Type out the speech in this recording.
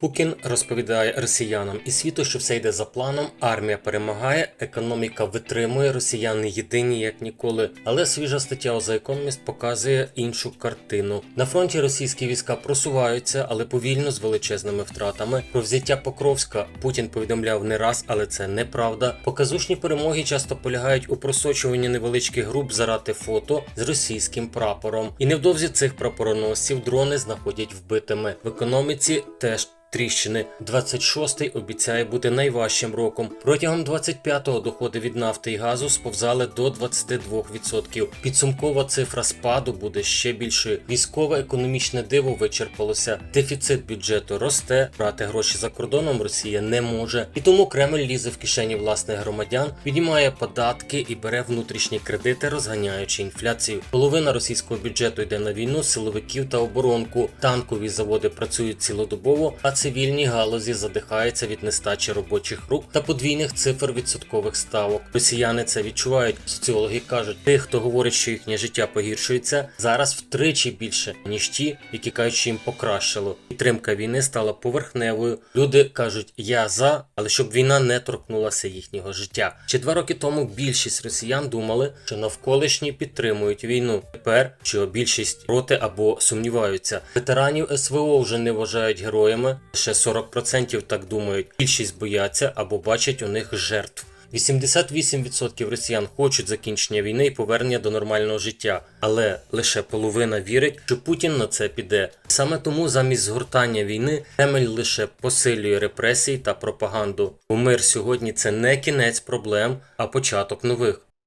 Пукін розповідає росіянам і світу, що все йде за планом, армія перемагає, економіка витримує, росіяни єдині як ніколи. Але свіжа стаття The Economist показує іншу картину. На фронті російські війська просуваються, але повільно з величезними втратами. Про взяття Покровська Путін повідомляв не раз, але це неправда. Показушні перемоги часто полягають у просочуванні невеличких груп заради фото з російським прапором. І невдовзі цих прапороносців дрони знаходять вбитими. В економіці теж Тріщини 26-й обіцяє бути найважчим роком. Протягом 25-го доходи від нафти і газу сповзали до 22%. Підсумкова цифра спаду буде ще більшою. Військове економічне диво вичерпалося. Дефіцит бюджету росте. Брати гроші за кордоном Росія не може. І тому Кремль лізе в кишені власних громадян, піднімає податки і бере внутрішні кредити, розганяючи інфляцію. Половина російського бюджету йде на війну, силовиків та оборонку. Танкові заводи працюють цілодобово, а цивільні галузі задихаються від нестачі робочих рук та подвійних цифр відсоткових ставок. Росіяни це відчувають. Соціологи кажуть, тих, хто говорить, що їхнє життя погіршується, зараз втричі більше ніж ті, які кажуть, що їм покращило. Підтримка війни стала поверхневою. Люди кажуть, я за, але щоб війна не торкнулася їхнього життя. Ще два роки тому більшість росіян думали, що навколишні підтримують війну. Тепер що більшість проти або сумніваються. Ветеранів СВО вже не вважають героями. Ще 40% так думають. Більшість бояться або бачать у них жертв. 88% росіян хочуть закінчення війни і повернення до нормального життя, але лише половина вірить, що Путін на це піде. Саме тому замість згортання війни Кремль лише посилює репресії та пропаганду. Бо мир сьогодні це не кінець проблем, а початок нових.